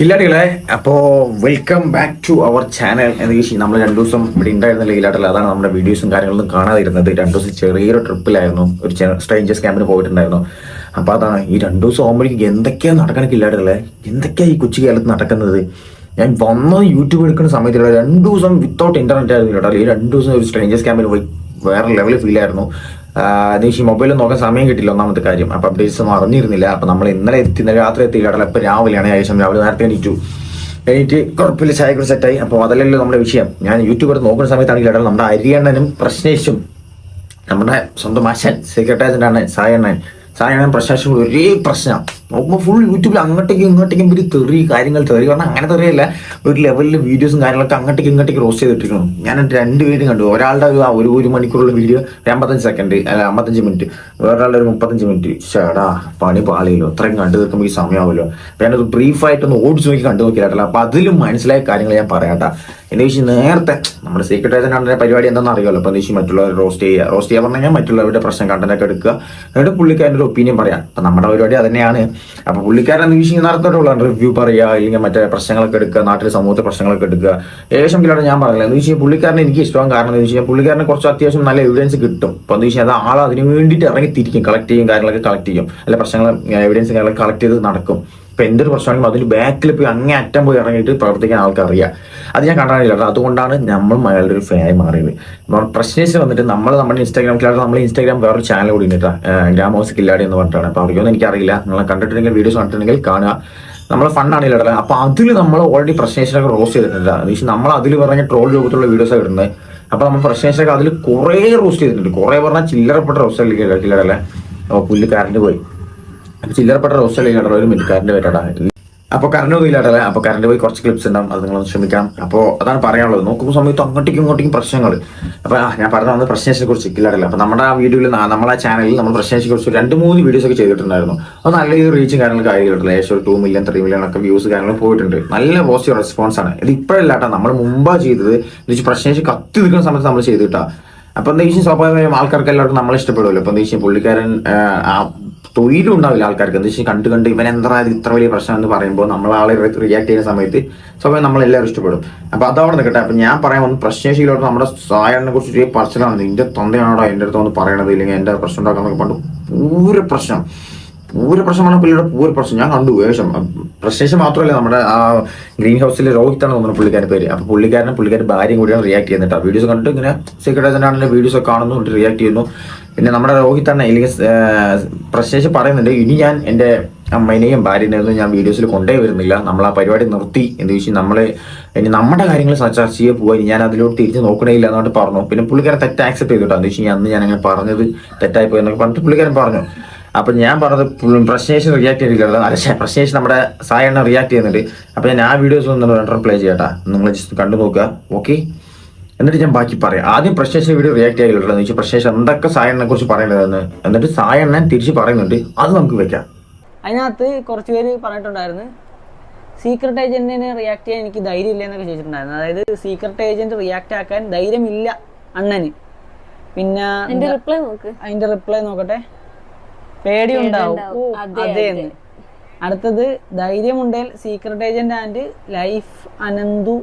കില്ലാടികളെ അപ്പോ welcome back to our channel എന്ന് ചോദിച്ചാൽ നമ്മൾ രണ്ടു ദിവസം ഇവിടെ ഉണ്ടായിരുന്നില്ല കില്ലാട്ടല്ല അതാണ് നമ്മുടെ വീഡിയോസും കാര്യങ്ങളൊന്നും കാണാതിരുന്നത്. രണ്ട് ദിവസം ചെറിയൊരു ട്രിപ്പിലായിരുന്നു ഒരു സ്ട്രേഞ്ചേഴ്സ് ക്യാമ്പിന് പോയിട്ടുണ്ടായിരുന്നു. അപ്പോൾ അതാണ് ഈ രണ്ടു ദിവസം ആകുമ്പോഴേക്കും എന്തൊക്കെയാണ് നടക്കണമെങ്കിൽ ഇല്ലാടികളെ എന്തൊക്കെയാണ് ഈ കൊച്ചു കേരളത്തിൽ നടക്കുന്നത്? ഞാൻ വന്ന യൂട്യൂബ് എടുക്കുന്ന സമയത്തില്ല രണ്ടു ദിവസം വിത്തൗട്ട് ഇന്റർനെറ്റ് ആയിരുന്നു കേട്ടോ. ഈ രണ്ടു ദിവസം ഒരു സ്ട്രേഞ്ചേഴ്സ് ക്യാമ്പിന് പോയി വേറെ ലെവലിൽ ഫീൽ ആയിരുന്നു. അത് ഈ മൊബൈലിൽ നോക്കാൻ സമയം കിട്ടില്ല ഒന്നാമത്തെ കാര്യം. അപ്പൊ അപ്ഡേറ്റ്സ് ഒന്നും അറിഞ്ഞിരുന്നില്ല. അപ്പൊ നമ്മൾ ഇന്നലെ എത്തി ഇന്നലെ രാത്രി എത്തി. കടല ഇപ്പൊ രാവിലെയാണ് ഏകദേശം രാവിലെ നേരത്തെ എണീറ്റു. എണീറ്റ് കുറപ്പിൽ ചായ കൂടി സെറ്റായി അപ്പോൾ അതല്ലല്ലോ നമ്മുടെ വിഷയം. ഞാൻ യൂട്യൂബ് എടുത്ത് നോക്കുന്ന സമയത്താണെങ്കിൽ കേട്ടോ നമ്മുടെ അരിയണ്ണനും പ്രശ്നേഷും നമ്മുടെ സ്വന്തം ആശാൻ സെക്രട്ടറി ആണ് സായണ്ണൻ സായണ്ണൻ പ്രശ്നം കൂടി ഒരേ പ്രശ്നം. നോക്കുമ്പോൾ ഫുൾ യൂട്യൂബിൽ അങ്ങോട്ടേക്കും ഇങ്ങോട്ടേക്കും ഒരു തെറി കാര്യങ്ങൾ തെറി. കാരണം അങ്ങനെ തെറിയല്ല. ഒരു ലെവലിൽ വീഡിയോസും കാര്യങ്ങളൊക്കെ അങ്ങോട്ടേക്ക് ഇങ്ങോട്ടേക്ക് റോസ്റ്റ് ചെയ്തിട്ടിരിക്കണം ഞാൻ രണ്ട് രണ്ടുപേരും കണ്ടു. ഒരാളുടെ ഒരു ഒരു ഒരു മണിക്കൂറുള്ള വീഡിയോ ഒരു അമ്പത്തഞ്ച് സെക്കൻഡ് അല്ല അമ്പത്തഞ്ച് മിനിറ്റ് വേറൊരാളുടെ ഒരു മുപ്പത്തഞ്ച് മിനിറ്റ് ചേടാ പണി പാളിയല്ലോ. അത്രയും കണ്ടു തീർക്കുമ്പോൾ ഈ സമയമാവുമല്ലോ അപ്പൊ ഞാനത് ബ്രീഫായിട്ടൊന്ന് ഓടിച്ചു നോക്കി കണ്ടു നോക്കിയിട്ടല്ല അപ്പൊ അതിലും മനസ്സിലായ കാര്യങ്ങൾ ഞാൻ പറയാട്ടാ. എന്റെ വിഷയം നേരത്തെ നമ്മുടെ സീക്രട്ട് ഏജന്റ് പരിപാടി എന്താണെന്ന് അറിയാമല്ലോ അപ്പൊ വെച്ചാൽ മറ്റുള്ളവർ റോസ്റ്റ് ചെയ്യുക റോസ്റ്റ് ചെയ്യാൻ പറഞ്ഞു കഴിഞ്ഞാൽ മറ്റുള്ളവരുടെ പ്രശ്നം കണ്ടൊക്കെ എടുക്കുക. എന്നിട്ട് പുള്ളിക്കാരന്റെ ഒരു ഒപ്പീനിയൻ പറയാം. അപ്പൊ നമ്മുടെ പരിപാടി അത് തന്നെയാണ്. അപ്പൊ പുള്ളിക്കാരൻ വിഷയം നടത്തിയിട്ടുള്ള റിവ്യൂ പറയുക അല്ലെങ്കിൽ മറ്റേ പ്രശ്നങ്ങളൊക്കെ എടുക്കുക നാട്ടിലെ സമൂഹത്തെ പ്രശ്നങ്ങളൊക്കെ എടുക്കുക. ഏകദേശം കിലോട്ട് ഞാൻ പറഞ്ഞില്ല എന്ന് വെച്ചാൽ പുള്ളിക്കാരനെ എനിക്ക് ഇഷ്ടം. കാരണം എന്ന് വെച്ചാൽ പുള്ളിക്കാരനെ കുറച്ച് അത്യാവശ്യം നല്ല എവിഡൻസ് കിട്ടും. അപ്പൊ എന്ന് വെച്ചാൽ അത് ആൾ അതിന് വേണ്ടിയിട്ട് ഇറങ്ങി തിരിക്കും കളക്ട് ചെയ്യും കാര്യങ്ങളൊക്കെ കളക്ട് ചെയ്യും. അല്ല പ്രശ്നങ്ങൾ എവിഡൻസ് കാര്യങ്ങളൊക്കെ കളക്ട് ചെയ്ത് നടക്കും. ഇപ്പൊ എന്തൊരു പ്രശ്നമാണെങ്കിലും അതിൽ ബാക്കിൽ പോയി അങ്ങേ അറ്റം പോയി ഇറങ്ങിയിട്ട് പ്രവർത്തിക്കാൻ ആൾക്ക് അറിയാം അത് ഞാൻ കണ്ടാണില്ല അതുകൊണ്ടാണ് നമ്മൾ അയാളുടെ ഒരു ഫാനായി മാറിയത്. പ്രശ്നേഷ് വന്നിട്ട് നമ്മൾ നമ്മുടെ ഇൻസ്റ്റാഗ്രാം ഇൻസ്റ്റാഗ്രാമിലാണ് നമ്മൾ ഇൻസ്റ്റാഗ്രാം വേറൊരു ചാനൽ കൂടി ഉണ്ട് ഗ്രാം ഹൗസ് കില്ലാടി എന്ന് പറഞ്ഞിട്ടാണ്. അപ്പൊ അവർക്കൊന്നും എനിക്കറിയില്ല. നിങ്ങൾ കണ്ടിട്ടുണ്ടെങ്കിൽ വീഡിയോസ് കണ്ടിട്ടുണ്ടെങ്കിൽ കാണുക. നമ്മൾ ഫണ്ടാണ് ഇടല അപ്പൊ അതിൽ നമ്മൾ ഓൾറെഡി പ്രശ്നേഷനൊക്കെ റോസ്റ്റ് ചെയ്തിട്ടുണ്ട്. എന്ന് വെച്ചാൽ നമ്മൾ അതിൽ പറഞ്ഞ ട്രോൾ രൂപത്തിലുള്ള വീഡിയോസ് ഇടുന്നത്. അപ്പൊ നമ്മൾ പ്രശ്നേഷനൊക്കെ അതിൽ കുറെ റോസ്റ്റ് ചെയ്തിട്ടുണ്ട്. കുറെ പറഞ്ഞാൽ ചില്ലറപ്പെട്ട റോസ്റ്റ് അല്ലേ കില്ലറല്ലേ അപ്പൊ പുല്ല് കറണ്ട് പോയി. ചില്ലറപ്പെട്ട റോസ്റ്റ് കണ്ടോ ഒരു മിനിക്കാരന്റെ പേരാടാ അപ്പൊ കറണ്ട് പോയില്ലാട്ടല്ലേ അപ്പൊ കറണ്ട് പോയി കുറച്ച് ക്ലിപ്സ് ഉണ്ടാവും അത് നിങ്ങളൊന്ന് ശ്രമിക്കാം. അപ്പോൾ അതാണ് പറയാനുള്ളത്. നോക്കുമ്പോൾ സമയത്ത് അങ്ങോട്ടേക്കും ഇങ്ങോട്ടേക്കും പ്രശ്നങ്ങൾ അപ്പൊ ഞാൻ പറഞ്ഞ വന്നത് പ്രശ്നേഷിനെ കുറിച്ച് ഇല്ലാടല്ല അപ്പൊ നമ്മുടെ ആ വീഡിയോയിൽ നമ്മളെ ചാനലിൽ നമ്മൾ പ്രശ്നേഷനെ കുറിച്ച് രണ്ട് മൂന്ന് വീഡിയോസ് ഒക്കെ ചെയ്തിട്ടുണ്ടായിരുന്നു. അത് നല്ല രീതിയിൽ റീച്ചും കാര്യങ്ങളൊക്കെ ആയിട്ടുള്ള ഏകദേശം ഒരു ടു മില്യൺ ത്രീ മില്യൺ ഒക്കെ വ്യൂസ് കാര്യങ്ങൾ പോയിട്ടുണ്ട്. നല്ല പോസിറ്റീവ് റെസ്പോൺസ് ആണ്. ഇത് ഇപ്പോഴല്ലാട്ടോ നമ്മൾ മുമ്പാ ചെയ്തത്. എന്ന് വെച്ചാൽ കത്തി നിൽക്കുന്ന സമയത്ത് നമ്മൾ ചെയ്തിട്ടാ. അപ്പൊ എന്താ വെച്ചാൽ സ്വാഭാവികമായും ആൾക്കാർക്ക് എല്ലാവർക്കും നമ്മളെ ഇഷ്ടപ്പെടുമല്ലോ. അപ്പൊ എന്താ വെച്ചാൽ പുള്ളിക്കാരൻ തൊഴിലും ഉണ്ടാവില്ല ആൾക്കാർക്ക്. എന്താ വെച്ചാൽ കണ്ട് കണ്ട് ഇവൻ എന്താ ഇത് ഇത്ര വലിയ പ്രശ്നം എന്ന് പറയുമ്പോൾ നമ്മൾ ആളെ റിയാക്ട് ചെയ്യുന്ന സമയത്ത് സ്വാഭാവികം നമ്മൾ എല്ലാവരും ഇഷ്ടപ്പെടും. അപ്പൊ അതവിടെ നിൽക്കട്ടെ അപ്പൊ ഞാൻ പറയാൻ വന്ന് പ്രശ്നശീലോട്ട് നമ്മുടെ സായനെ കുറിച്ച് ഒരു പറച്ചിലാണ്. നിന്റെ തൊണ്ടയാണോ എന്റെ അടുത്ത് ഒന്ന് പറയണത്? ഇല്ലെങ്കിൽ എന്റെ പ്രശ്നം ഉണ്ടാക്കാൻ പണ്ട് പൂര പ്രശ്നം. പൂര പ്രശ്നമാണ് പുള്ളിയുടെ പൂര പ്രശ്നം. ഞാൻ കണ്ടു. വേഷം പ്രശ്നേഷം മാത്രമല്ല നമ്മുടെ ആ ഗ്രീൻ ഹൗസിലെ രോഹിത്താണ് തോന്നുന്നു പുള്ളിക്കാരൻ പേര്. അപ്പൊ പുള്ളിക്കാരനും പുള്ളിക്കാരുടെ ഭാര്യയും കൂടിയാണ് റിയാക്ട് ചെയ്യുന്നുണ്ട് ആ വീഡിയോസ് കണ്ടിട്ട് ഇങ്ങനെ സീക്രട്ട് ആണെന്റെ വീഡിയോസ് ഒക്കെ കാണുന്നു റിയാക്ട് ചെയ്യുന്നു. പിന്നെ നമ്മുടെ രോഹിത് തന്നെ അല്ലെങ്കിൽ പ്രശേഷ് പറയുന്നുണ്ട് ഇനി ഞാൻ എന്റെ അമ്മേനെയും ഭാര്യനെയൊന്നും ഞാൻ വീഡിയോസിൽ കൊണ്ടേ വരുന്നില്ല. നമ്മൾ ആ പരിപാടി നിർത്തി. എന്ന് ചോദിച്ചു നമ്മൾ ഇനി നമ്മുടെ കാര്യങ്ങൾ ചർച്ച ചെയ്യേ പോവാ. ഇനി ഞാൻ അതിലോട്ട് തിരിച്ച് നോക്കണേ ഇല്ല എന്നോട്ട് പറഞ്ഞു. പിന്നെ പുള്ളിക്കാരൻ തെറ്റ് ആക്സെപ്റ്റ് ചെയ്തിട്ടോ? എന്ന് വെച്ചാൽ അന്ന് ഞാൻ അങ്ങനെ പറഞ്ഞത് തെറ്റായി പോയി എന്നൊക്കെ പറഞ്ഞിട്ട് പുള്ളിക്കാരൻ പറഞ്ഞു. അപ്പൊ ഞാൻ പറഞ്ഞത് പ്രശ്നേഷൻ റിയാക്ട് ചെയ്തിട്ടില്ല അല്ല പ്രശ്നേഷൻ നമ്മുടെ സായണ്ണ റിയാക്ട് ചെയ്യുന്നുണ്ട്. അപ്പൊ ഞാൻ ആ വീഡിയോസ് ഒന്ന് റിപ്ലൈ ചെയ്യട്ടാ നിങ്ങൾ ജസ്റ്റ് കണ്ടു നോക്കുക. ഓക്കെ എന്നിട്ട് ഞാൻ ബാക്കി പറയാം. ആദ്യം പ്രശ്നേഷൻ വീഡിയോ റിയാക്ട് ആയിട്ടുള്ളത് എന്ന് വെച്ചാൽ പ്രശ്നേഷൻ എന്തൊക്കെ സായണ്ണനെ കുറിച്ച് പറയേണ്ടതെന്ന് എന്നിട്ട് സായണ്ണൻ തിരിച്ച് പറയുന്നുണ്ട്. അത് നമുക്ക് വെക്കാം. അതിനകത്ത് കുറച്ച് പേര് പറഞ്ഞിട്ടുണ്ടായിരുന്നു. സീക്രട്ട് ഏജന്റിനെ റിയാക്ട് ചെയ്യാൻ എനിക്ക് ധൈര്യം ഇല്ല എന്നൊക്കെ ചോദിച്ചിട്ടുണ്ടായിരുന്നു. അതായത് സീക്രട്ട് ഏജന്റ് റിയാക്ട് ആക്കാൻ ധൈര്യമില്ല അണ്ണന്. പിന്നെ അതിന്റെ റിപ്ലൈ നോക്ക്. അതിന്റെ റിപ്ലൈ നോക്കട്ടെ. പേടിയുണ്ടാവും. അതേന്ന്. അടുത്തത് ധൈര്യമുണ്ടെങ്കിൽ secret agent and life Ananthu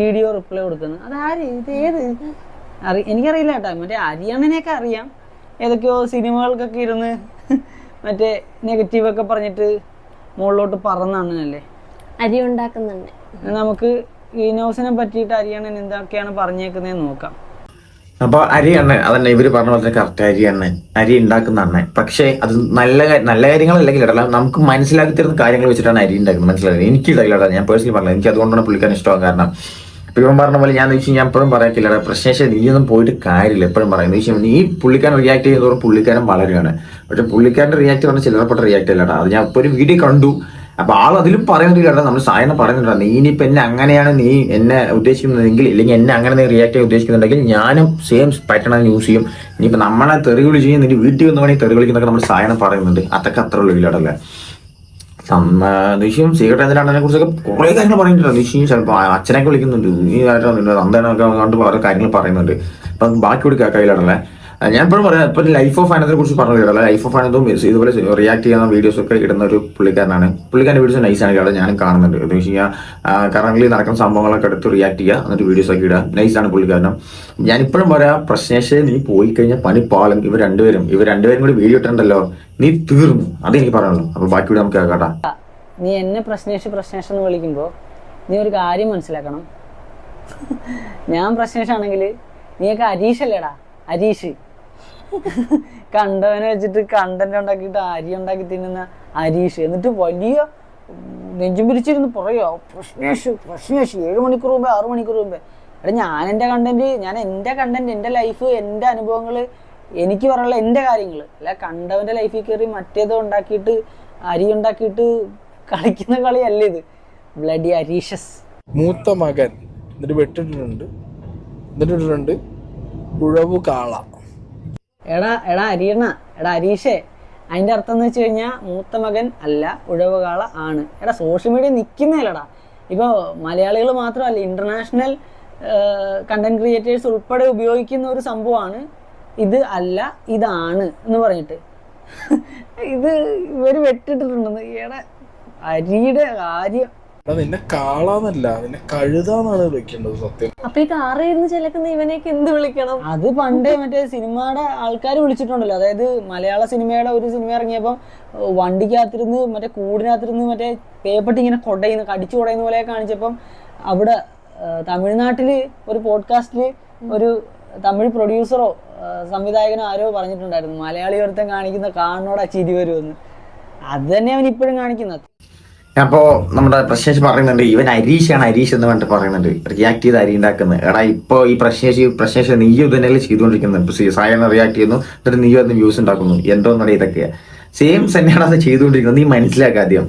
video reply കൊടുക്കുന്നത്. അതാര്? ഇത് ഏത്? അറി എനിക്കറിയില്ല കേട്ടോ. മറ്റേ അരിയണ്ണനെയൊക്കെ അറിയാം. ഏതൊക്കെയോ സിനിമകൾക്കൊക്കെ ഇരുന്ന് മറ്റേ നെഗറ്റീവ് ഒക്കെ പറഞ്ഞിട്ട് മുകളിലോട്ട് അല്ലേ അരി ഉണ്ടാക്കുന്നുണ്ട് നമുക്ക് ഈ ന്യൂസിനെ പറ്റിയിട്ട് അരിയണ്ണൻ എന്തൊക്കെയാണ് പറഞ്ഞേക്കുന്നതെന്ന് നോക്കാം. അപ്പൊ അരി എണ്ണൻ അതന്നെ ഇവർ പറഞ്ഞ പോലെ കറക്റ്റ് അരി എണ്ണൻ അരി ഉണ്ടാക്കുന്ന എണ്ണൻ പക്ഷേ അത് നല്ല നല്ല കാര്യങ്ങളല്ലെങ്കിൽ ഇടല നമുക്ക് മനസ്സിലാക്കി തരുന്ന കാര്യങ്ങൾ വെച്ചിട്ടാണ് അരി ഉണ്ടാക്കുന്നത് മനസ്സിലായത് എനിക്ക് ഇടയിലാണ് ഞാൻ പേഴ്സണലി പറഞ്ഞത് എനിക്ക് അതുകൊണ്ടാണ് പുള്ളിക്കാൻ ഇഷ്ടമാകും കാരണം. ഇപ്പൊ പറഞ്ഞ പോലെ ഞാൻ വെച്ചാൽ ഞാൻ എപ്പോഴും പറയത്തില്ല പ്രശ്നേഷ നീയൊന്നും പോയിട്ട് കാര്യമില്ല. എപ്പോഴും പറയുന്നത് വെച്ചാൽ നീ പുള്ളിക്കാരൻ റിയാക്ട് ചെയ്യുന്നതോറും പുള്ളിക്കാരൻ വളരുകയാണ് പക്ഷെ പുള്ളിക്കാരന്റെ റിയാക്ട് പറഞ്ഞാൽ ചില്ലറപ്പെട്ട റിയാക്ട് അല്ലടാ അത് ഞാൻ ഇപ്പോൾ ഒരു വീഡിയോ കണ്ടു. അപ്പൊ ആൾ അതിലും പറയുന്നില്ല നമ്മൾ സായനം പറയുന്നുണ്ട് നീ ഇനിയിപ്പോ എന്നെ അങ്ങനെയാണ് നീ എന്നെ ഉദ്ദേശിക്കുന്നതെങ്കിൽ അല്ലെങ്കിൽ എന്നെ അങ്ങനെ നീ റിയാക്ട് ചെയ്യാൻ ഉദ്ദേശിക്കുന്നുണ്ടെങ്കിൽ ഞാനും സെയിം പാറ്റേൺ യൂസ് ചെയ്യും. ഇനിയിപ്പോ നമ്മളെ തെറി വിളിച്ച് കഴിഞ്ഞാൽ നിന്റെ വീട്ടിൽ വന്ന് വേണമെങ്കിൽ തെറി വിളിക്കുന്നൊക്കെ നമ്മൾ സായനം പറയുന്നുണ്ട്. അതൊക്കെ അത്ര ഉള്ള വീടല്ലേ നിഷിയും സീക്രട്ട് എന്തിനാണ് കുറിച്ചൊക്കെ കുറെ കാര്യങ്ങൾ പറയുന്നുണ്ട് നിഷിയും ചിലപ്പോൾ അച്ഛനൊക്കെ വിളിക്കുന്നുണ്ട് നീ ആയിട്ടാണ് അന്തനൊക്കെ കണ്ട് ഓരോ കാര്യങ്ങൾ പറയുന്നുണ്ട്. അപ്പൊ ബാക്കി കൂടി കയ്യിലാണല്ലേ ഞാൻ ഇപ്പോഴും പറയാം ഇപ്പൊ ലൈഫ് ഓഫ് ആനന്ദിനെ കുറിച്ച് പറഞ്ഞു കേട്ടോ ലൈഫ് ഓഫ് ആനന്ദും ഇതുപോലെ റിയാക്ട് ചെയ്യുന്ന വീഡിയോസ് ഒക്കെ ഇടുന്ന ഒരു പുള്ളിക്കാരനാണ്. പുള്ളിക്കാരന്റെ വീഡിയോസ് നൈസാണ് കേട്ടോ ഞാനും കാണുന്നുണ്ട്. എന്ന് വെച്ച് കഴിഞ്ഞാൽ കറന്റ് നടക്കുന്ന സംഭവങ്ങളൊക്കെ എടുത്ത് റിയാക്ട് ചെയ്യുക എന്നിട്ട് വീഡിയോസ് ഒക്കെ ഇടുക. നൈസാണ് പുള്ളിക്കാരനും. ഞാനിപ്പോഴും പറയാ പ്രശ്നേഷ് നീ പോയി കഴിഞ്ഞാൽ പണി പാലും ഇവർ രണ്ടുപേരും ഇവർ രണ്ടുപേരും കൂടി വീഡിയോ ഇട്ടുണ്ടല്ലോ നീ തീർന്നു. അതെനിക്ക് പറയാനുള്ളൂ. അപ്പൊ ബാക്കി കൂടെ നമുക്ക് കേൾക്കാട്ടാ നീ എന്നെ പ്രശ്നേഷ് പ്രശ്നേഷ് എന്ന് വിളിക്കുമ്പോൾ നീ ഒരു കാര്യം മനസ്സിലാക്കണം. ഞാൻ പ്രശ്നേഷാണെങ്കിൽ നീയൊക്കെ അരീഷല്ലേടാ അരീഷ് കണ്ടവനെ വെച്ചിട്ട് കണ്ടന്റ് ഉണ്ടാക്കിയിട്ട് അരി ഉണ്ടാക്കി തിന്നുന്ന അരീഷ്. എന്നിട്ട് വലിയ നെഞ്ചും പിരിച്ചിരുന്ന് പറയോ പ്രശ്നേഷ് പ്രശ്നേഷ്. ഏഴ് മണിക്കൂർ മുമ്പേ ആറു മണിക്കൂർ മുമ്പേ. എടാ ഞാൻ എന്റെ കണ്ടന്റ് ഞാൻ എന്റെ കണ്ടന്റ് എന്റെ ലൈഫ് എന്റെ അനുഭവങ്ങൾ എനിക്ക് പറയാനുള്ള എന്റെ കാര്യങ്ങൾ. അല്ല കണ്ടവന്റെ ലൈഫിൽ കയറി മറ്റേതോ ഉണ്ടാക്കിയിട്ട് അരി ഉണ്ടാക്കിയിട്ട് കളിക്കുന്ന കളിയല്ല ഇത്. ബ്ലഡി അരീഷസ്. മൂത്ത മകൻ. എന്നിട്ട് വെട്ടിട്ടിട്ടുണ്ട്. എന്നിട്ടിട്ടുണ്ട് ഉഴവ് കാള. എടാ എടാ അരീണ എടാ അരീഷേ. അതിന്റെ അർത്ഥം എന്ന് വെച്ച് കഴിഞ്ഞാൽ മൂത്ത മകൻ അല്ല ഉഴവുകാള ആണ്. എടാ സോഷ്യൽ മീഡിയ നിൽക്കുന്നതല്ലടാ ഇപ്പോൾ മലയാളികൾ മാത്രമല്ല ഇന്റർനാഷണൽ കണ്ടന്റ് ക്രിയേറ്റേഴ്സ് ഉൾപ്പെടെ ഉപയോഗിക്കുന്ന ഒരു സംഭവമാണ് ഇത് അല്ല ഇതാണ് എന്ന് പറഞ്ഞിട്ട്. ഇത് ഇവർ വെട്ടിട്ടിട്ടുണ്ടെന്ന്. എടാ അരിയുടെ കാര്യം എടാ നിന്നെ കാളാന്നല്ല നിന്നെ കഴുതാന്നാണ് വിളിക്കേണ്ടത് സത്യം. അപ്പൊ ഈ കാറിയിരുന്ന് ചിലക്കുന്ന ഇവനെയൊക്കെ എന്ത് വിളിക്കണം? അത് പണ്ടേ മറ്റേ സിനിമയുടെ ആൾക്കാർ വിളിച്ചിട്ടുണ്ടല്ലോ. അതായത് മലയാള സിനിമയുടെ ഒരു സിനിമ ഇറങ്ങിയപ്പം വണ്ടിക്കകത്തിരുന്ന് മറ്റേ കൂടിനകത്തിരുന്ന് മറ്റേ പേപ്പട്ടി ഇങ്ങനെ കൊടയുന്ന കടിച്ചു കൊടയുന്ന പോലെ കാണിച്ചപ്പം അവിടെ തമിഴ്നാട്ടിൽ തമിഴ്നാട്ടിൽ ഒരു പോഡ്കാസ്റ്റിൽ ഒരു തമിഴ് പ്രൊഡ്യൂസറോ സംവിധായകനോ ആരോ പറഞ്ഞിട്ടുണ്ടായിരുന്നു. മലയാളി ഒരുത്തം കാണിക്കുന്ന കാണോടാ ചിരി വരുമെന്ന്. അത് തന്നെ അവൻ ഇപ്പോഴും കാണിക്കുന്നത്. അപ്പോ നമ്മുടെ പ്രശ്നേഷ് പറയുന്നുണ്ട് ഇവൻ അരീഷാണ് അരീഷ് എന്ന് പറഞ്ഞിട്ട് പറയുന്നുണ്ട്. റിയാക്ട് ചെയ്ത് അരി ഉണ്ടാക്കുന്നത് എടാ ഇപ്പൊ ഈ പ്രശ്നേഷ് പ്രശ്നേഷ് നീയും തന്നെയല്ലേ ചെയ്തുകൊണ്ടിരിക്കുന്നത് സായന റിയാക്ട് ചെയ്യുന്നു എന്നിട്ട് നീയും അതിന് വ്യൂസ് ഉണ്ടാക്കുന്നു. എന്തോന്നറിയ ഇതൊക്കെ. സെയിം തന്നെയാണ് അത് ചെയ്തുകൊണ്ടിരിക്കുന്നത്. നീ മനസ്സിലാക്കുക ആദ്യം.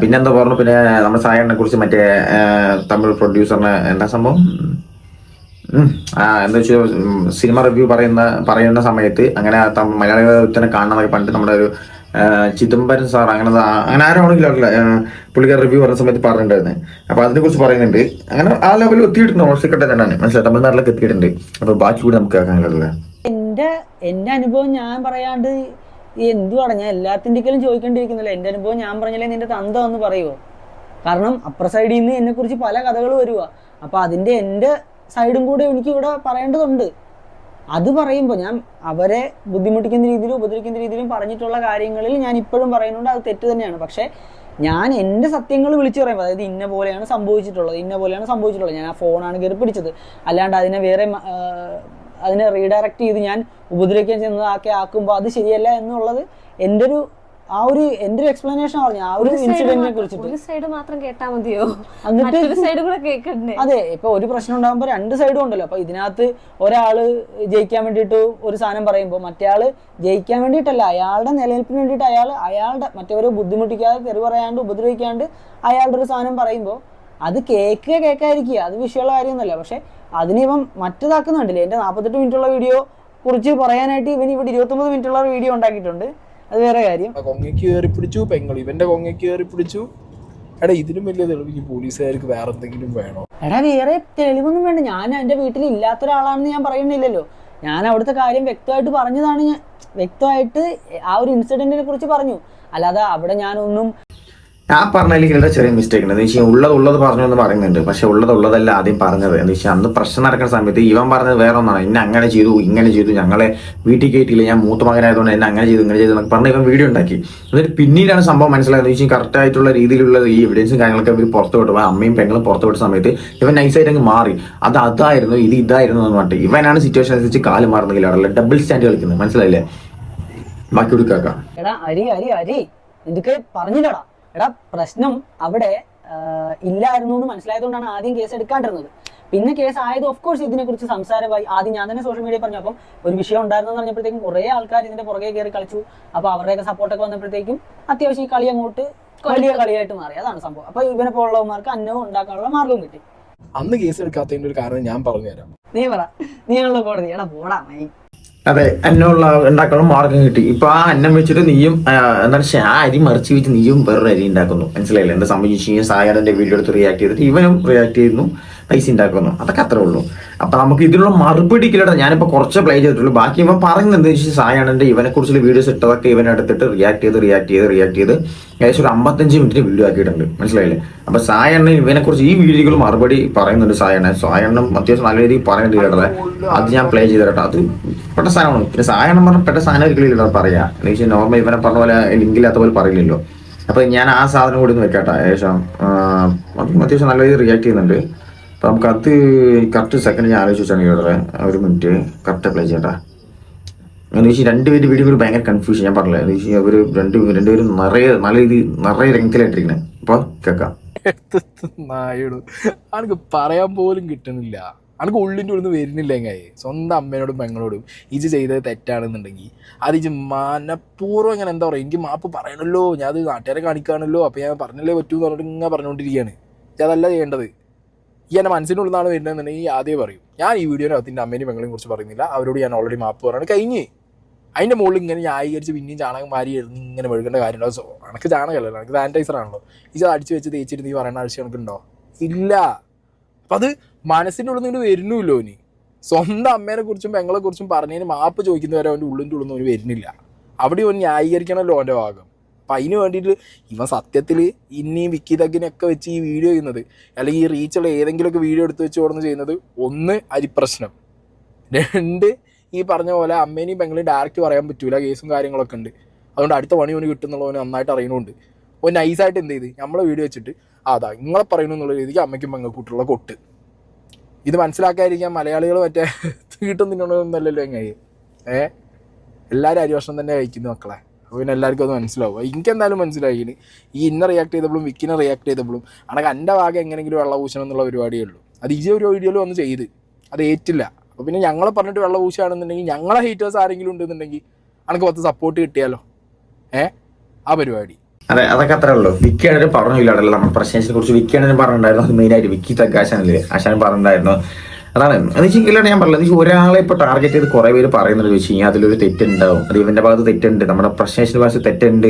പിന്നെന്താ പറഞ്ഞു പിന്നെ നമ്മുടെ സായനെ കുറിച്ച് മറ്റേ തമിഴ് പ്രൊഡ്യൂസറിന് എന്താ സംഭവം. ആ എന്താ വെച്ചാൽ സിനിമ റിവ്യൂ പറയുന്ന പറയുന്ന സമയത്ത് അങ്ങനെ മലയാളികളെ തന്നെ കാണണമെന്നൊക്കെ പണ്ട് നമ്മുടെ ഒരു ചിദംബരം സാർ അങ്ങനെ അങ്ങനെ ആരാണെങ്കിലും അറിയില്ല പുള്ളിക്കാർ റിവ്യൂ പറഞ്ഞ സമയത്ത് പറഞ്ഞിട്ടുണ്ടായിരുന്നു. അപ്പൊ അതിനെ കുറിച്ച് പറയുന്നുണ്ട്. അങ്ങനെ ആ ലെവലിൽ എത്തിയിട്ടുണ്ട്. ഓർസിക്കട്ടെ തന്നെയാണ് മനസ്സിലായി? തമിഴ്നാട്ടിലൊക്കെ എത്തിയിട്ടുണ്ട്. അപ്പൊ ബാക്കി കൂടി നമുക്ക് കഴിയില്ല എന്റെ എന്റെ അനുഭവം ഞാൻ പറയാണ്ട് ഈ എന്തുവാണ് ഞാൻ എല്ലാത്തിന്റെക്കലും ചോദിക്കേണ്ടിയിരിക്കുന്നില്ല. എന്റെ അനുഭവം ഞാൻ പറഞ്ഞാലേ നിന്റെ തന്ത എന്ന് പറയുമോ കാരണം അപ്പുറ സൈഡിൽ നിന്ന് എന്നെ കുറിച്ച് പല കഥകൾ വരുവാ. അപ്പൊ അതിന്റെ എന്റെ സൈഡും കൂടെ എനിക്ക് ഇവിടെ പറയേണ്ടതുണ്ട്. അത് പറയുമ്പോൾ ഞാൻ അവരെ ബുദ്ധിമുട്ടിക്കുന്ന രീതിയിലും ഉപദ്രവിക്കുന്ന രീതിയിലും പറഞ്ഞിട്ടുള്ള കാര്യങ്ങളിൽ ഞാൻ ഇപ്പോഴും പറയുന്നുണ്ട് അത് തെറ്റ് തന്നെയാണ്. പക്ഷേ ഞാൻ എന്റെ സത്യങ്ങൾ വിളിച്ചു പറയുമ്പോൾ അതായത് ഇന്ന പോലെയാണ് സംഭവിച്ചിട്ടുള്ളത് ഇന്ന പോലെയാണ് സംഭവിച്ചിട്ടുള്ളത് ഞാൻ ആ ഫോണാണ് കയറി പിടിച്ചത്. അല്ലാണ്ട് അതിനെ വേറെ അതിനെ റീഡയറക്റ്റ് ചെയ്ത് ഞാൻ ഉപദ്രവിക്കാൻ ചെന്നത് ആക്കി ആക്കുമ്പോൾ അത് ശരിയല്ല എന്നുള്ളത് എന്റെ ഒരു ആ ഒരു എന്റെ ഒരു എക്സ്പ്ലനേഷൻ പറഞ്ഞു ആ ഒരു ഇൻസിഡന്റിനെ കുറിച്ചിട്ട്. ഒരു സൈഡ് മാത്രം കേട്ടാ മതിയോ? എന്നിട്ട് സൈഡ് കൂടെ കേൾക്കണ്ടേ അതെ ഇപ്പൊ ഒരു പ്രശ്നം ഉണ്ടാകുമ്പോൾ രണ്ട് സൈഡും ഉണ്ടല്ലോ. അപ്പൊ ഇതിനകത്ത് ഒരാൾ ജയിക്കാൻ വേണ്ടിട്ട് ഒരു സാധനം പറയുമ്പോൾ ആൾ ജയിക്കാൻ വേണ്ടിയിട്ടല്ല അയാളുടെ നിലനിൽപ്പിന് വേണ്ടിട്ട് അയാൾ അയാളുടെ മറ്റവരെ ബുദ്ധിമുട്ടിക്കാതെ തെറി പറയാണ്ട് ഉപദ്രവിക്കാണ്ട് അയാളുടെ ഒരു സാധനം പറയുമ്പോൾ അത് കേൾക്കുക കേൾക്കാതിരിക്കുക അത് വിഷയമുള്ള കാര്യമൊന്നുമല്ല. പക്ഷെ അതിനിപ്പം മറ്റേതാക്കുന്നുണ്ടല്ലേ? എന്റെ നാൽപ്പത്തെട്ട് മിനിറ്റുള്ള വീഡിയോ കുറിച്ച് പറയാനായിട്ട് ഇവൻ ഇവിടെ ഇരുപത്തൊമ്പത് മിനിറ്റുള്ള വീഡിയോ ഉണ്ടാക്കിയിട്ടുണ്ട്. അത് വേറെ കാര്യം. കൊങ്ങയ്ക്ക് കയറി പിടിച്ചു പെങ്ങൾ ഇവന്റെ കൊങ്ങയ്ക്ക് കയറി പിടിച്ചു. എടാ ഇതിനും വലിയ തെളിവ് ഈ പോലീസുകാർക്ക് വേറെ എന്തെങ്കിലും വേണോ? എടാ വേറെ തെളിവൊന്നും വേണ്ട. ഞാൻ എന്റെ വീട്ടിൽ ഇല്ലാത്ത ഒരാളാണെന്ന് ഞാൻ പറയുന്നില്ലല്ലോ. ഞാൻ അവിടുത്തെ കാര്യം വ്യക്തമായിട്ട് പറഞ്ഞതാണ് ഞാൻ. വ്യക്തമായിട്ട് ആ ഒരു ഇൻസിഡന്റിനെ കുറിച്ച് പറഞ്ഞു. അല്ലാതെ അവിടെ ഞാനൊന്നും ആ പറഞ്ഞതിൽ ഇവിടെ ചെറിയ മിസ്റ്റേക്ക് ഉണ്ട്. എന്ന് വെച്ചാൽ ഉള്ളത് ഉള്ളത് പറഞ്ഞു എന്ന് പറയുന്നുണ്ട്. പക്ഷെ ഉള്ളത് ഉള്ളതല്ല ആദ്യം പറഞ്ഞത്. എന്ന് വെച്ചാൽ അന്ന് പ്രശ്നം നടക്കുന്ന സമയത്ത് ഇവൻ പറഞ്ഞത് വേറെ ഒന്നാണ് എന്നെ അങ്ങനെ ചെയ്തു ഇങ്ങനെ ചെയ്തു ഞങ്ങളെ വീട്ടിൽ കയറ്റിയില്ല ഞാൻ മൂത്ത മകനായതുകൊണ്ട് എന്നെ അങ്ങനെ ചെയ്തു ഇങ്ങനെ ചെയ്തു എന്നൊക്കെ പറഞ്ഞ് ഇവൻ വീഡിയോ ഉണ്ടാക്കി. എന്നിട്ട് പിന്നീടാണ് സംഭവം മനസ്സിലായത്. വെച്ചാൽ കറക്റ്റ് ആയിട്ടുള്ള രീതിയിലുള്ള ഈ എവിഡൻസും കാര്യങ്ങളൊക്കെ ഇവർ പുറത്തു വിട്ടു. അമ്മയും പെങ്ങളും പുറത്തു വിട്ട സമയത്ത് ഇവൻ നൈസായിട്ട് അങ്ങ് മാറി. അത് അതായിരുന്നു ഇത് ഇതായിരുന്നു എന്ന് പറഞ്ഞിട്ട് ഇവനാണ് സിറ്റുവേഷൻ അനുസരിച്ച് കാൽ മാറുന്നെങ്കിൽ അവിടെ ഡബിൾ സ്റ്റാൻഡ് കളിക്കുന്നത്. മനസ്സിലായില്ലേ? ബാക്കി കൊടുക്കാം എടാ അരി അരി അരി. എന്തൊക്കെ പറഞ്ഞില്ലടാ. എടാ പ്രശ്നം അവിടെ ഇല്ലായിരുന്നു എന്ന് മനസ്സിലായതുകൊണ്ടാണ് ആദ്യം കേസ് എടുക്കാണ്ടിരുന്നത്. പിന്നെ കേസ് ആയത് ഓഫ് കോഴ്സ് ഇതിനെക്കുറിച്ച് സംസാരമായി. ആദ്യം ഞാൻ തന്നെ സോഷ്യൽ മീഡിയ പറഞ്ഞു. അപ്പം ഒരു വിഷയം ഉണ്ടായിരുന്നു എന്ന് പറഞ്ഞപ്പോഴത്തേക്കും കുറേ ആൾക്കാർ ഇതിന്റെ പുറകെ കയറി കളിച്ചു. അപ്പൊ അവരുടെയൊക്കെ സപ്പോർട്ടൊക്കെ വന്നപ്പോഴത്തേക്കും അത്യാവശ്യം ഈ കളി അങ്ങോട്ട് വലിയ കളിയായിട്ട് മാറി. അതാണ് സംഭവം. അപ്പൊ ഇവനെ പോലുള്ളവന്മാർക്ക് അന്നവും ഉണ്ടാക്കാനുള്ള മാർഗം കിട്ടി. അന്ന് കേസ് എടുക്കാത്തതിന്റെ ഒരു കാരണം ഞാൻ പറഞ്ഞുതരാം. നീ പറ. നീ ഉള്ള കോടതി. എടാ പോടാ മൈ. അതെ അന്നമുള്ള ഉണ്ടാക്കാനുള്ള മാർഗം കിട്ടി. ഇപ്പൊ ആ അന്നം വെച്ചിട്ട് നീയും എന്താ പക്ഷേ ആ അരി മറിച്ച് വെച്ച് നീയും വേറൊരു അരി ഉണ്ടാക്കുന്നു. മനസ്സിലായില്ലേ? എന്താ സംഭവിച്ചു കഴിഞ്ഞാൽ സായാദന്റെ വീഡിയോ എടുത്ത് റിയാക്ട് ചെയ്തിട്ട് ഇവനും റിയാക്ട് ചെയ്യുന്നു പൈസ ഉണ്ടാക്കുന്നു അതൊക്കെ അത്രേ ഉള്ളൂ. അപ്പൊ നമുക്ക് ഇതിനുള്ള മറുപടി കിട്ടാ ഞാനിപ്പോ കുറച്ച് പ്ലേ ചെയ്തിട്ടുള്ളൂ. ബാക്കി ഇവൻ പറയുന്നത് സായാണന്റെ ഇവനെ കുറിച്ചുള്ള വീഡിയോസ് ഇട്ടതൊക്കെ ഇവൻ എടുത്തിട്ട് റിയാക്ട് ചെയ്ത് റിയാക്ട് ചെയ്ത് റിയാക്ട് ചെയ്ത് ഏകദേശം ഒരു അമ്പത്തഞ്ച് മിനിറ്റ് വീഡിയോ ആക്കിയിട്ടുണ്ട്. മനസ്സിലായില്ലേ? അപ്പൊ സായണ്ണൻ ഇവനെ കുറിച്ച് ഈ വീഡിയോകൾ മറുപടി പറയുന്നുണ്ട് സായണ്ണൻ സായണ്ണൻ അത്യാവശ്യം നല്ല രീതിയിൽ പറയുന്നുണ്ട് കേട്ടത് അത് ഞാൻ പ്ലേ ചെയ്ത് കേട്ടോ. അത് പെട്ട സാധനമാണ്. പിന്നെ സായണ്ണൻ പറഞ്ഞ പെട്ട സാധനം ഒരിക്കലും പറയാ. എന്ന് വെച്ചാൽ നോർമൽ ഇവനെ പറഞ്ഞ പോലെ ലിങ്കില്ലാത്ത പോലെ പറയില്ലല്ലോ. അപ്പൊ ഞാൻ ആ സാധനം കൂടി ഒന്ന് വെക്കട്ടെ. ഏകദേശം അത്യാവശ്യം നല്ല രീതിയിൽ റിയാക്ട് ചെയ്യുന്നുണ്ട്. അപ്പൊ അത് കറക്റ്റ് സെക്കൻഡ് ഞാൻ ആലോചിച്ച് വെച്ചാണ് കേട്ടത് ഒരു മിനിറ്റ് കറക്റ്റ് അപ്ലൈ ചെയ്യട്ടാ. എന്ന് വെച്ചാൽ രണ്ടുപേരും വീഡിയോ ഒരു ഭയങ്കര കൺഫ്യൂഷൻ ഞാൻ പറഞ്ഞില്ല? എന്ന് വെച്ചാൽ അവർ രണ്ട് രണ്ടുപേരും നിറയെ നല്ല രീതി നിറയെ രംഗത്തിലായിട്ടിരിക്കണേ അപ്പൊ കേൾക്കാം. നായോട്. പറയാൻ പോലും കിട്ടുന്നില്ല. അനക്ക് ഉള്ളിന്റെ ഉള്ളിൽ നിന്ന് വരുന്നില്ല എങ്ങായി. സ്വന്തം അമ്മേനോടും പെങ്ങളോടും ഇജ് ചെയ്തത് തെറ്റാണെന്നുണ്ടെങ്കിൽ അത് ഇജ് മനഃപൂർവം ഇങ്ങനെ എന്താ പറയുക എനിക്ക് മാപ്പ് പറയണല്ലോ ഞാൻ അത് നാട്ടുകാരെ കാണിക്കാണല്ലോ അപ്പോൾ ഞാൻ പറഞ്ഞല്ലേ പറ്റൂ പറഞ്ഞിട്ട് ഇങ്ങനെ പറഞ്ഞുകൊണ്ടിരിക്കുകയാണ്. അതല്ല ചെയ്യേണ്ടത്. ഈ എന്റെ മനസ്സിന്റെ ഉള്ളിൽ നിന്നാണ് വരുന്നതെന്നുണ്ടെങ്കിൽ ആദ്യം പറയും. ഞാൻ ഈ വീഡിയോനകത്ത് എന്റെ അമ്മേനെയും പെങ്ങളെയും കുറിച്ച് പറയുന്നില്ല. അവരോട് ഞാൻ ഓൾറെഡി മാപ്പ് പറയാണ് കഴിഞ്ഞ്. അതിന്റെ മുകളിൽ ഇങ്ങനെ ന്യായീകരിച്ച് പിന്നെയും ചാണകം മാരി എഴുതി ഇങ്ങനെ മെഴുകേണ്ട കാര്യമുണ്ടോ? സോ എനിക്ക് ചാണകമല്ലല്ലോ എനിക്ക് സാനിറ്റൈസർ ആണല്ലോ. ഇത് അടിച്ച് വെച്ച് തേച്ചിട്ട് നീ പറയുന്ന ആവശ്യം എനിക്കുണ്ടോ ഇല്ല. അപ്പം അത് മനസ്സിന്റെ ഉള്ളിൽ നിന്ന് വരുന്നുമില്ലോ ഇനി. സ്വന്തം അമ്മേനെ കുറിച്ചും പെങ്ങളെ കുറിച്ചും പറഞ്ഞതിന് മാപ്പ് ചോദിക്കുന്നവരെ അവന്റെ ഉള്ളിന്റെ ഉള്ളിൽ നിന്ന് വരുന്നില്ല. അവിടെ ഒന്ന് ന്യായീകരിക്കണമല്ലോ അവന്റെ ഭാഗം. അപ്പം അതിന് വേണ്ടിയിട്ട് ഇവൻ സത്യത്തിൽ ഇനിയും വിക്കി തഗ്ഗിനെയൊക്കെ വെച്ച് ഈ വീഡിയോ ചെയ്യുന്നത് അല്ലെങ്കിൽ ഈ റീച്ചുള്ള ഏതെങ്കിലുമൊക്കെ വീഡിയോ എടുത്ത് വെച്ച് കൊടുന്ന് ചെയ്യുന്നത് ഒന്ന് അരിപ്രശ്നം രണ്ട് ഈ പറഞ്ഞ പോലെ അമ്മേനെയും പെങ്ങളെയും ഡയറക്റ്റ് പറയാൻ പറ്റൂല കേസും കാര്യങ്ങളൊക്കെ ഉണ്ട്. അതുകൊണ്ട് അടുത്ത പണി ഓന് കിട്ടുന്നുള്ളവന് നന്നായിട്ട് അറിയണമുണ്ട് ഓ നൈസായിട്ട് എന്ത് ചെയ്ത്? നമ്മളെ വീഡിയോ വെച്ചിട്ട് അതാ നിങ്ങളെ പറയുന്നു എന്നുള്ള രീതിക്ക് അമ്മയ്ക്കും പെങ്ങൾക്കൂട്ടുള്ള കൊട്ട്. ഇത് മനസ്സിലാക്കാതിരിക്കാൻ മലയാളികൾ മറ്റേ തീട്ടം തിന്നണമെന്നല്ലല്ലോ എങ്ങനെ ഏഹ് എല്ലാവരും അരിവർഷം തന്നെ കഴിക്കുന്നു മക്കളെ. അപ്പോൾ പിന്നെ എല്ലാവർക്കും അത് മനസ്സിലാവും. എനിക്ക് എന്തായാലും മനസ്സിലായി ഇനി ഈ ഇന്ന റിയാക്ട് ചെയ്തപ്പോഴും വിക്കിനെ റിയാക്ട് ചെയ്തപ്പോഴും അണക്ക് എന്റെ ഭാഗം എങ്ങനെയെങ്കിലും വെള്ളം പൂശണം എന്നുള്ള പരിപാടിയേ ഉള്ളൂ. അത് ഈ ഒരു വീഡിയോയിൽ വന്ന് ചെയ്ത്. അത് ഏറ്റില്ല. അപ്പോൾ പിന്നെ ഞങ്ങളെ പറഞ്ഞിട്ട് വെള്ളം പൂശുകയാണെന്നുണ്ടെങ്കിൽ ഞങ്ങളെ ഹീറ്റേഴ്സ് ആരെങ്കിലും ഉണ്ടെന്നുണ്ടെങ്കിൽ അനക്ക് പത്ത് സപ്പോർട്ട് കിട്ടിയാലോ? ഏ? ആ പരിപാടി. അതെ അതൊക്കെ അത്രേ ഉള്ളൂ. വിക്കി ആണെങ്കിലും പറഞ്ഞില്ലാടല്ലോ നമ്മൾ പ്രശ്നത്തെ കുറിച്ച് വിക്കി ആണെങ്കിലും പറഞ്ഞിട്ടുണ്ടായിരുന്നു. മെയിനായിട്ട് വിക്കി തക്കാശാനല്ലേ ആശാൻ പറഞ്ഞിട്ടുണ്ടായിരുന്നു. അതാണ്. എന്ന് വെച്ചാൽ ഞാൻ പറഞ്ഞത് ഒരാളെ ഇപ്പൊ ടാർഗറ്റ് ചെയ്ത് കുറെ പേര് പറയുന്നത് വെച്ച് കഴിഞ്ഞാൽ അതിലൊരു തെറ്റുണ്ടാവും. അത് ഇവന്റെ ഭാഗത്ത് തെറ്റുണ്ട് നമ്മുടെ പ്രശ്നേഷന്റെ ഭാഗത്ത് തെറ്റുണ്ട്.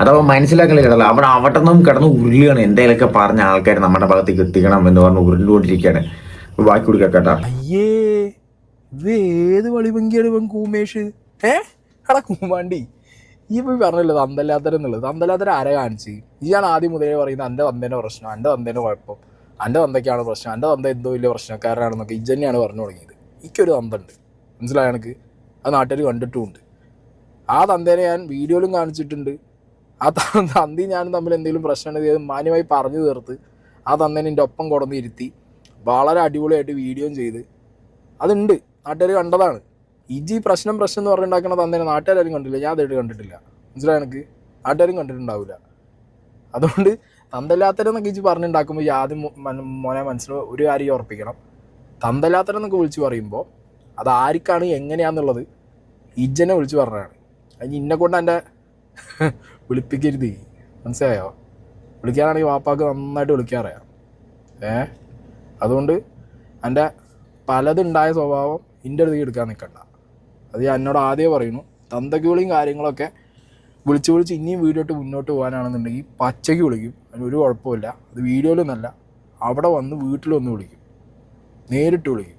അതവ മനസ്സിലാക്കലില്ലല്ലോ അവിടെ അവിടെ നിന്നും കിടന്ന് ഉരുളിയാണ് എന്തെങ്കിലുമൊക്കെ പറഞ്ഞ ആൾക്കാർ നമ്മുടെ ഭാഗത്തേക്ക് എത്തിക്കണം എന്ന് പറഞ്ഞ് ഉരുണ്ടുകൊണ്ടിരിക്കുകയാണ്. ബാക്കി കൊടുക്കുക കേട്ടോ. ഏത് വളിഭംഗിയാണ് ഇവൻ കൂമേഷ്? ഏ? കൂമാണ്ടി. ഈ പോയി പറഞ്ഞല്ലോ തന്തല്ലാത്തരെന്നുള്ളത് തന്തല്ലാത്തര ആരെ കാണിച്ച് ഇയാൾ ആദ്യം മുതലേ പറയുന്നത് എന്റെ തന്തേന്റെ പ്രശ്നം എന്റെ തന്തേന്റെ കുഴപ്പം. എന്റെ തന്തയ്ക്കാണ് പ്രശ്നം. എന്റെ തന്ത എന്തോ വലിയ പ്രശ്നക്കാരനാണെന്നൊക്കെ തന്നെയാണ് പറഞ്ഞു തുടങ്ങിയത്. എനിക്കൊരു തന്തുണ്ട് മനസ്സിലായ എനിക്ക്? അത് നാട്ടുകാർ കണ്ടിട്ടുമുണ്ട്. ആ തന്തേനെ ഞാൻ വീഡിയോയിലും കാണിച്ചിട്ടുണ്ട്. ആ തന്തി ഞാനും തമ്മിൽ എന്തെങ്കിലും പ്രശ്നമുണ്ടെങ്കിൽ അത് മാന്യമായി പറഞ്ഞു തീർത്ത് ആ തന്തേനെ എന്റെ ഒപ്പം കൊടന്നിരുത്തി വളരെ അടിപൊളിയായിട്ട് വീഡിയോയും ചെയ്ത്. അതുണ്ട്. നാട്ടുകാർ കണ്ടതാണ്. ഇജി പ്രശ്നം പ്രശ്നം എന്ന് പറഞ്ഞുണ്ടാക്കുന്ന തന്നേനെ നാട്ടുകാരും കണ്ടില്ല ഞാൻ അതായിട്ട് കണ്ടിട്ടില്ല. മനസ്സിലായി എനിക്ക്? നാട്ടുകാരും കണ്ടിട്ടുണ്ടാവില്ല. അതുകൊണ്ട് തന്തല്ലാത്തരെന്നൊക്കെ ഇജി പറഞ്ഞുണ്ടാക്കുമ്പോൾ ആദ്യം മോനെ മനസ്സിൽ ഒരു കാര്യം ഉറപ്പിക്കണം. തന്തല്ലാത്തരെന്നൊക്കെ വിളിച്ച് പറയുമ്പോൾ അത് ആർക്കാണ് എങ്ങനെയാന്നുള്ളത് ഇജ്ജനെ വിളിച്ച് പറഞ്ഞതാണ്. അതിന് ഇന്നെ കൊണ്ട് എന്റെ വിളിപ്പിക്കരുത്. മനസ്സിലായോ? വിളിക്കാനാണെങ്കിൽ വാപ്പാക്ക് നന്നായിട്ട് വിളിക്കാറിയാം ഏ? അതുകൊണ്ട് എന്റെ പലതുണ്ടായ സ്വഭാവം എന്റെ അടുത്തേക്ക് എടുക്കാൻ നിൽക്കണ്ട അത് ഞാൻ എന്നോട് ആദ്യമേ പറയുന്നു. തന്തക്കൂളിയും കാര്യങ്ങളൊക്കെ വിളിച്ച് വിളിച്ച് ഇനിയും വീഡിയോ ഇട്ട് മുന്നോട്ട് പോകാനാണെന്നുണ്ടെങ്കിൽ പച്ചയ്ക്ക് വിളിക്കും. അതിന് ഒരു കുഴപ്പമില്ല. അത് വീഡിയോയിലൊന്നല്ല. അവിടെ വന്ന് വീട്ടിൽ വന്ന് വിളിക്കും. നേരിട്ട് വിളിക്കും.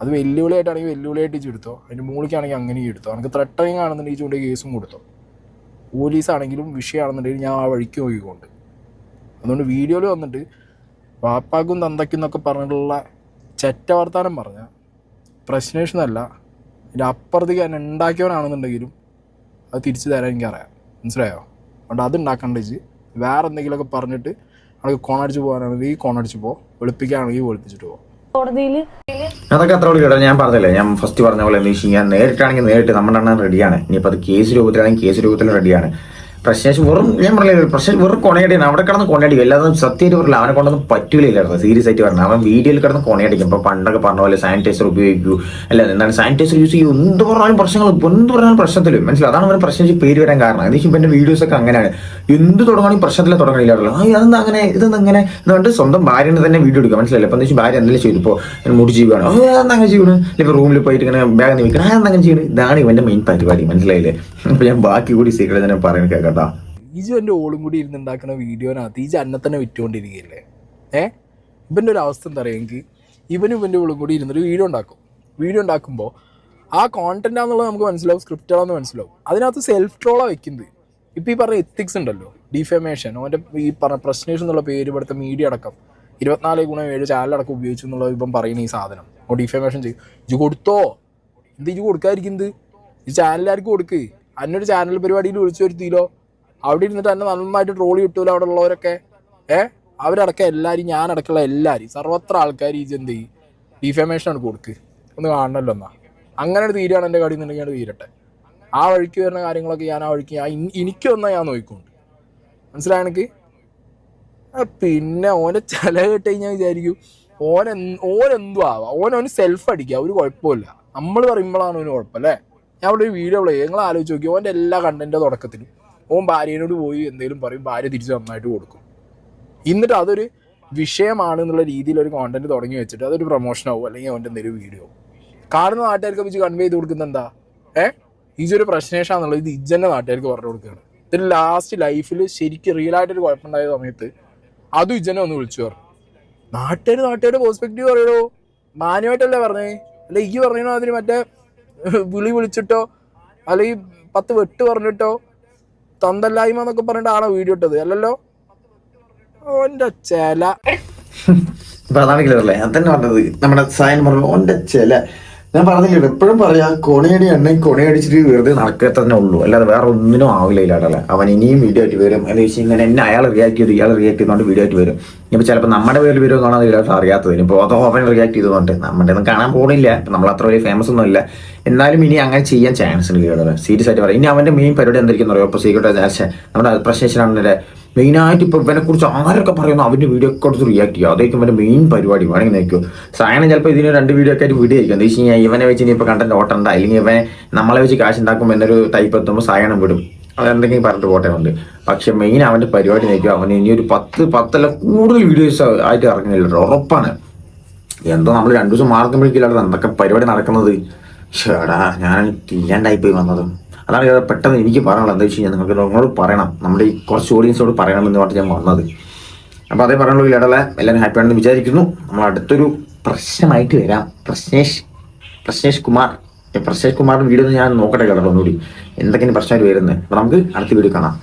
അത് വെല്ലുവിളിയായിട്ടാണെങ്കിൽ വെല്ലുവിളിയായിട്ട് ഇച്ച് എടുത്തോ? അതിന്റെ മൂളിക്കാണെങ്കിൽ അങ്ങനെ എടുത്തോ? എനിക്ക് ത്രട്ടറിങ് ആണെന്നുണ്ടെങ്കിൽ ചൂണ്ടി കേസും കൊടുത്തോ? പോലീസാണെങ്കിലും വിഷയമാണെന്നുണ്ടെങ്കിൽ ഞാൻ ആ വഴിക്ക് നോക്കിക്കൊണ്ട്. അതുകൊണ്ട് വീഡിയോയിൽ വന്നിട്ട് വാപ്പാക്കും തന്തയ്ക്കും എന്നൊക്കെ പറഞ്ഞിട്ടുള്ള ചെറ്റ വർത്താനം പറഞ്ഞ പ്രശ്നേഷനല്ല ഇതിന്റെ അപ്പുറത്തേക്ക് തന്നെ ഉണ്ടാക്കിയവനാണെന്നുണ്ടെങ്കിലും അത് തിരിച്ചു തരാൻ എനിക്കറിയാം. മനസ്സിലായോ? അതുകൊണ്ട് അത് ഉണ്ടാക്കേണ്ട വെച്ച് വേറെ എന്തെങ്കിലുമൊക്കെ പറഞ്ഞിട്ട് നമുക്ക് കോണടിച്ച് പോകാനാണെങ്കിൽ ഈ കോണടിച്ച് പോ. വെളുപ്പിക്കുകയാണെങ്കിൽ വെളുപ്പിച്ചിട്ട് പോകും കോടതിയിൽ അതൊക്കെ അത്ര കൂടി കേട്ടോ. ഞാൻ പറഞ്ഞില്ലേ ഞാൻ ഫസ്റ്റ് പറഞ്ഞ പോലെ എന്താ വെച്ച് കഴിഞ്ഞാൽ നേരിട്ടാണെങ്കിൽ നേരിട്ട് നമ്മുടെ എണ്ണം റെഡിയാണ് ഇനിയിപ്പോൾ അത് കേസ് രൂപത്തിലാണെങ്കിൽ കേസ് രൂപത്തിൽ റെഡിയാണ് പ്രശ്നം വെറും ഞാൻ പറഞ്ഞില്ല പ്രശ്നം വെറും കൊണയടിയാണ്. അവിടെ കിടന്ന് കൊണയടിക്കും. എല്ലാതും സത്യമായിട്ട് പറഞ്ഞില്ല അവനെ കൊണ്ടൊന്നും പറ്റില്ലായിരുന്നു സീരിയസ് ആയിട്ട് പറഞ്ഞു. അവൻ വീഡിയോയിൽ കിടന്ന് കൊണയടിക്കും. ഇപ്പൊ പണ്ടൊക്കെ പറഞ്ഞ പോലെ സാനിറ്റൈസർ ഉപയോഗിക്കൂ. അല്ല എന്താണ് സാനിറ്റൈസർ യൂസ് ചെയ്യൂ? എന്ത് പറഞ്ഞാലും പ്രശ്നങ്ങൾ എന്ത് പറഞ്ഞാലും പ്രശ്നത്തിലും മനസ്സിലായി? അതാണ് അവന് പ്രശ്നം പേര് വരാൻ കാരണം. എന്ന് വെച്ചാൽ എന്റെ വീഡിയോസ് ഒക്കെ അങ്ങനെയാണ്. എന്ത് തുടങ്ങണമെങ്കിൽ പ്രശ്നത്തിലെ തുടങ്ങണില്ലാണല്ലോ ആ അതെന്താ അങ്ങനെ? ഇതെന്താ അങ്ങനെ എന്നുകൊണ്ട് സ്വന്തം ഭാര്യനെ തന്നെ വീഡിയോ എടുക്കുക മനസ്സിലായില്ല? അപ്പൊ എന്താ ഭാര്യ എന്തെങ്കിലും ചെയ്തു. ഇപ്പോൾ മുടി ജീവാണ് അതെന്താ അങ്ങനെ ചെയ്യണം? ഇപ്പൊ റൂമിൽ പോയിട്ട് ഇങ്ങനെ ബാഗ് നിൽക്കണം ആ എന്താ അങ്ങനെ ചെയ്യണം? ഇതാണ് ഇവന്റെ മെയിൻ പരിപാടി. മനസ്സിലായില്ലേ? അപ്പൊ ഞാൻ ബാക്കി കൂടി സീക്രട്ട് തന്നെ പറയാൻ കേക്കട്ടാ ഈജു എന്റെ ഓളും കൂടി ഇരുന്ന് ഉണ്ടാക്കുന്ന വീഡിയോനകത്ത് ഈജ് അന്നെ തന്നെ വിറ്റുകൊണ്ടിരിക്കുകയല്ലേ? ഏ? ഇവന്റെ ഒരു അവസ്ഥ എന്താ പറയുക എനിക്ക്? ഇവനും ഇവന്റെ ഓളും കൂടി ഇരുന്നൊരു വീഡിയോ ഉണ്ടാക്കും. വീഡിയോ ഉണ്ടാക്കുമ്പോൾ ആ കോണ്ടന്റ് ആണെന്നുള്ളത് നമുക്ക് മനസ്സിലാവും സ്ക്രിപ്റ്റ് ആണെന്ന് മനസ്സിലാവും. അതിനകത്ത് സെൽഫ് ട്രോളാണ് വെക്കുന്നത്. ഇപ്പം ഈ പറഞ്ഞ എത്തിക്സ് ഉണ്ടല്ലോ ഡിഫമേഷൻ അവന്റെ ഈ പറഞ്ഞ പ്രശ്നേഷൻ എന്നുള്ള പേര് ഇവിടുത്തെ മീഡിയ അടക്കം. ഇരുപത്തിനാല് ഗുണം ഏഴ് ചാനലടക്കം ഉപയോഗിച്ചു എന്നുള്ളത് ഇപ്പം പറയുന്ന ഈ സാധനം. ഓ ഡിഫമേഷൻ ചെയ്യും. ഇത് കൊടുത്തോ? എന്ത് ഇത് കൊടുക്കാതിരിക്കുന്നത്? ഈ ചാനലുകാർക്ക് കൊടുക്ക്? അന്നൊരു ചാനൽ പരിപാടിയിൽ വിളിച്ചു വരുത്തിയില്ലോ. അവിടെ ഇരുന്നിട്ട് എന്നെ നന്നായിട്ട് ട്രോളി കിട്ടൂല അവിടെ ഉള്ളവരൊക്കെ? ഏ? അവരടക്കം എല്ലാവരും ഞാനടക്കമുള്ള എല്ലാവരും സർവത്ര ആൾക്കാർ ഈ എന്ത് ചെയ്യും? ഡിഫമേഷൻ ആണ് കൊടുക്ക്. ഒന്ന് കാണണമല്ലോ എന്നാ. അങ്ങനെ ഒരു തീരാണ് എന്റെ കടിയിൽ നിന്നുണ്ടെങ്കിൽ തീരട്ടെ. ആ വഴിക്ക് വരുന്ന കാര്യങ്ങളൊക്കെ ഞാൻ ആ വഴിക്ക് ഞാൻ എനിക്കൊന്നാ ഞാൻ നോക്കിക്കൊണ്ട്. മനസ്സിലായ എനിക്ക്? പിന്നെ ഓനെ ചില കേട്ട് കഴിഞ്ഞാൽ വിചാരിക്കും ഓനെ ഓനെന്തു ആവാം ഓൻ സെൽഫ് അടിക്കുക ഒരു കുഴപ്പമില്ല. നമ്മൾ പറയുമ്പോഴാണ് ഓന് കുഴപ്പം അല്ലേ? ഞാൻ അവിടെ ഒരു വീഡിയോ പ്ലേ നിങ്ങൾ ആലോചിച്ച് നോക്കി ഓന്റെ എല്ലാ കണ്ടന്റ് തുടക്കത്തിലും ഓൻ ഭാര്യനോട് പോയി എന്തെങ്കിലും പറയും ഭാര്യ തിരിച്ച് നന്നായിട്ട് കൊടുക്കും. എന്നിട്ട് അതൊരു വിഷയമാണ് എന്നുള്ള രീതിയിൽ ഒരു കോണ്ടന്റ് തുടങ്ങി വെച്ചിട്ട് അതൊരു പ്രൊമോഷൻ ആവും അല്ലെങ്കിൽ അവന്റെ എന്തെങ്കിലും വീഡിയോ കാണുന്ന നാട്ടുകാർക്ക് വെച്ച് കൺവേ ചെയ്ത് കൊടുക്കുന്നത് എന്താ? ഏ? ഇതൊരു പ്രശ്നേഷാന്നുള്ളത് ഇത് ഇജ്ജന്നെ നാട്ടുകാർക്ക് പറഞ്ഞു കൊടുക്കുകയാണ്. ഇതിന് ലാസ്റ്റ് ലൈഫിൽ ശരിക്കും റിയൽ ആയിട്ടൊരു കുഴപ്പമുണ്ടായ സമയത്ത് അതും ഇജ്ജനെ ഒന്ന് വിളിച്ചു പറഞ്ഞു. നാട്ടുകാർ നാട്ടുകാരുടെ പെർസ്പെക്റ്റീവ് പറയണോ? മാന്യമായിട്ടല്ലേ പറഞ്ഞേ? അല്ല ഈ പറഞ്ഞോ അതിന് മറ്റേ വിളി വിളിച്ചിട്ടോ അല്ലെങ്കിൽ പത്ത് വെട്ട് പറഞ്ഞിട്ടോ തന്തല്ലായ്മ എന്നൊക്കെ പറഞ്ഞിട്ട് ആണോ വീഡിയോ ഇട്ടത്. അല്ലല്ലോ? ഓന്റെ ചില. ഇപ്പൊ അതാണെങ്കിലും അല്ലേ അത് തന്നെ പറഞ്ഞത്. നമ്മുടെ സായൻ പറഞ്ഞു ഓന്റെ ചില. ഞാൻ പറഞ്ഞില്ല എപ്പോഴും പറയാ കൊണയടി എണ്ണ കൊണയടിച്ചിട്ട് വെറുതെ നടക്കുക തന്നെ ഉള്ളൂ. അല്ലാതെ വേറെ ഒന്നിനും ആവില്ല ഇല്ലാടല്ലേ അവൻ ഇനിയും വീഡിയോ ആയിട്ട് വരും. എന്ന് വെച്ചാൽ ഇങ്ങനെ എന്നെ അയാൾ റിയാക്ട് ചെയ്ത് ഇയാൾ റിയാക്ട് ചെയ്തുകൊണ്ട് വീഡിയോ ആയിട്ട് വരും. ഇപ്പൊ ചിലപ്പോൾ നമ്മുടെ പേരിൽ വരുമെന്നാണ് ഇതിലോട്ട് അറിയാത്തത്. ഇനിയിപ്പോൾ അത് ഓപ്പൺ റിയാക്ട് ചെയ്തുകൊണ്ട് നമ്മുടെ ഒന്നും കാണാൻ പോണില്ല. നമ്മൾ അത്ര വലിയ ഫേമസ് ഒന്നും ഇല്ല. എന്നാലും ഇനി അങ്ങനെ ചെയ്യാൻ ചാൻസ് ഉണ്ട് കേട്ടോ. സീരിയസ് ആയിട്ട് പറയാം. ഇനി അവന്റെ മെയിൻ പരിപാടി എന്തായിരിക്കും അറിയോ? ഇപ്പോൾ സീക്രട്ട് നമ്മുടെ പ്രശ്നേഷനാണ് മെയിനായിട്ട് ഇപ്പോൾ ഇവനെ കുറിച്ച് ആരൊക്കെ പറയുന്നു? അവന്റെ വീഡിയോ ഒക്കെ റിയാക്ട് ചെയ്യുക. അതായിരിക്കും ഇവന്റെ മെയിൻ പരിപാടി. വേണമെങ്കിൽ നോക്കൂ സായനം ചിലപ്പോൾ ഇതിന് രണ്ട് വീഡിയോ ഒക്കെ ആയിട്ട് വീഡിയോ ആയിരിക്കും എന്താ വെച്ച് കഴിഞ്ഞാൽ ഇവനെ വെച്ച് ഇനി ഇപ്പോൾ കണ്ടന്റ് ഓട്ടണ്ട. അല്ലെങ്കിൽ ഇവനെ നമ്മളെ വെച്ച് കാശ് ഉണ്ടാക്കും എന്നൊരു ടൈപ്പ് എത്തുമ്പോൾ സായണം വിടും. അതെന്തെങ്കിലും പറഞ്ഞിട്ട് പോട്ടെ ഉണ്ട് പക്ഷെ മെയിൻ അവന്റെ പരിപാടി നയിക്കും അവന് ഇനി ഒരു പത്ത് പത്തല്ല കൂടുതൽ വീഡിയോസ് ആയിട്ട് ഇറങ്ങുന്നില്ല ഉറപ്പാണ്. എന്തോ നമ്മൾ രണ്ടു ദിവസം മാർക്കുമ്പോഴേക്കില്ലാതെ എന്തൊക്കെ പരിപാടി നടക്കുന്നത്. ഷേടാ ഞാൻ തിന്നണ്ടായി പോയി വന്നത്. അതാണ് പെട്ടെന്ന് എനിക്ക് പറയാനുള്ളത്. എന്താ വെച്ച് കഴിഞ്ഞാൽ നിങ്ങൾക്ക് നിങ്ങളോട് പറയണം. നമ്മുടെ ഈ കുറച്ച് ഓഡിയൻസോട് പറയണം എന്ന് പറഞ്ഞിട്ട് ഞാൻ വന്നത്. അപ്പോൾ അതേ പറയാനുള്ളൂ ഇടല എല്ലാവരും ഹാപ്പി ആണെന്ന് വിചാരിക്കുന്നു. നമ്മൾ അടുത്തൊരു പ്രശ്നമായിട്ട് വരാം. പ്രശ്നേഷ് പ്രശ്നേഷ് കുമാർ. ഏ, പ്രശ്നേഷ് കുമാറിന്റെ വീഡിയോ ഞാൻ നോക്കട്ടെ കേട്ടോ ഒന്നുകൂടി. എന്തൊക്കെയാണ് പ്രശ്നമായിട്ട് വരുന്നത്? അപ്പൊ നമുക്ക് അടുത്ത വീഡിയോ കാണാം.